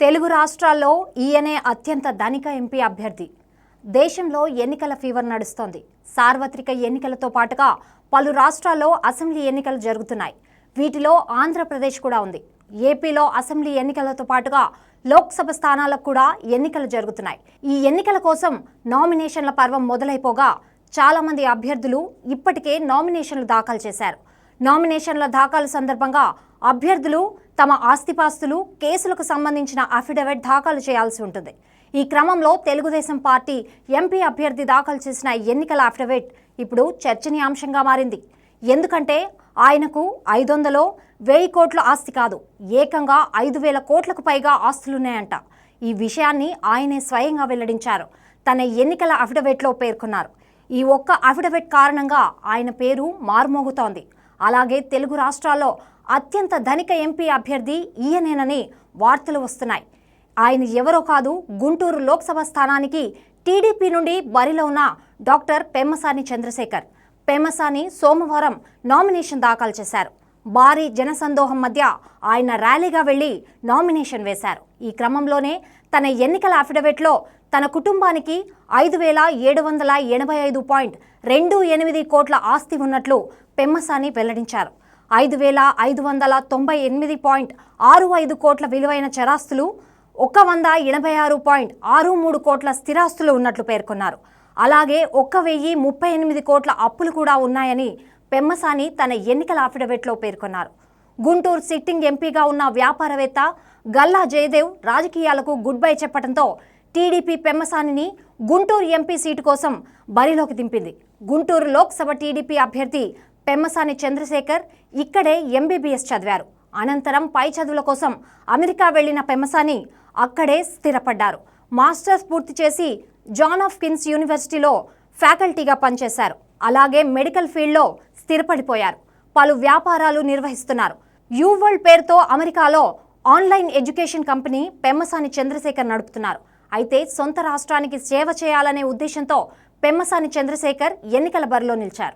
తెలుగు రాష్ట్రాల్లో ఈయనే అత్యంత ధనిక ఎంపీ అభ్యర్థి. దేశంలో ఎన్నికల ఫీవర్ నడుస్తోంది. సార్వత్రిక ఎన్నికలతో పాటుగా పలు రాష్ట్రాల్లో అసెంబ్లీ ఎన్నికలు జరుగుతున్నాయి. వీటిలో ఆంధ్రప్రదేశ్ కూడా ఉంది. ఏపీలో అసెంబ్లీ ఎన్నికలతో పాటుగా లోక్సభ స్థానాలకు కూడా ఎన్నికలు జరుగుతున్నాయి. ఈ ఎన్నికల కోసం నామినేషన్ల పర్వం మొదలైపోగా చాలామంది అభ్యర్థులు ఇప్పటికే నామినేషన్లు దాఖలు చేశారు. నామినేషన్ల దాఖలు సందర్భంగా అభ్యర్థులు తమ ఆస్తిపాస్తులు కేసులకు సంబంధించిన అఫిడవిట్ దాఖలు చేయాల్సి ఉంటుంది. ఈ క్రమంలో తెలుగుదేశం పార్టీ ఎంపీ అభ్యర్థి దాఖలు చేసిన ఎన్నికల అఫిడవిట్ ఇప్పుడు చర్చనీయాంశంగా మారింది. ఎందుకంటే ఆయనకు ఐదు వందలో వెయ్యి కోట్ల ఆస్తి కాదు ఏకంగా ఐదు వేల కోట్లకు పైగా ఆస్తులున్నాయంట. ఈ విషయాన్ని ఆయనే స్వయంగా వెల్లడించారు. తన ఎన్నికల అఫిడవిట్లో పేర్కొన్నారు. ఈ ఒక్క అఫిడవిట్ కారణంగా ఆయన పేరు మార్మోగుతోంది. అలాగే తెలుగు రాష్ట్రాల్లో అత్యంత ధనిక ఎంపీ అభ్యర్థి ఈయనేనని వార్తలు వస్తున్నాయి. ఆయన ఎవరో కాదు గుంటూరు లోక్సభ స్థానానికి టీడీపీ నుండి బరిలో ఉన్న డాక్టర్ పెమ్మసాని చంద్రశేఖర్. పెమ్మసాని సోమవారం నామినేషన్ దాఖలు చేశారు. భారీ జనసందోహం మధ్య ఆయన ర్యాలీగా వెళ్ళి నామినేషన్ వేశారు. ఈ క్రమంలోనే తన ఎన్నికల అఫిడవిట్లో తన కుటుంబానికి ఐదు వేల ఏడు వందల ఎనభై ఐదు పాయింట్ రెండు ఎనిమిది కోట్ల ఆస్తి ఉన్నట్లు పెమ్మసాని వెల్లడించారు. ఐదు వేల ఐదు వందల తొంభై ఎనిమిది పాయింట్ ఆరు ఐదు కోట్ల విలువైన చరాస్తులు ఒక వంద ఎనభై ఆరు పాయింట్ ఆరు మూడు కోట్ల స్థిరాస్తులు ఉన్నట్లు పేర్కొన్నారు. అలాగే ఒక్క వెయ్యి ముప్పై ఎనిమిది కోట్ల అప్పులు కూడా ఉన్నాయని పెమ్మసాని తన ఎన్నికల అఫిడవిట్లో పేర్కొన్నారు. గుంటూరు సిట్టింగ్ ఎంపీగా ఉన్న వ్యాపారవేత్త గల్లా జయదేవ్ రాజకీయాలకు గుడ్ బై చెప్పడంతో టీడీపీ పెమ్మసానిని గుంటూరు ఎంపీ సీటు కోసం బరిలోకి దింపింది. గుంటూరు లోక్సభ టీడీపీ అభ్యర్థి పెమ్మసాని చంద్రశేఖర్ ఇక్కడే ఎంబీబీఎస్ చదివారు. అనంతరం పై చదువుల కోసం అమెరికా వెళ్ళిన పెమ్మసాని అక్కడే స్థిరపడ్డారు. మాస్టర్స్ పూర్తి చేసి జాన్ ఆఫ్ కిన్స్ యూనివర్సిటీలో ఫ్యాకల్టీగా పనిచేశారు. అలాగే మెడికల్ ఫీల్డ్లో స్థిరపడిపోయారు. పలు వ్యాపారాలు నిర్వహిస్తున్నారు. యూ వరల్డ్ పేరుతో అమెరికాలో online education company Pemmasani Chandrasekhar నడుపుతున్నారు. అయితే సొంత రాష్ట్రానికి సేవ చేయాలనే ఉద్దేశంతో పెమ్మసాని చంద్రశేఖర్ ఎన్నికల బరిలో నిలిచారు.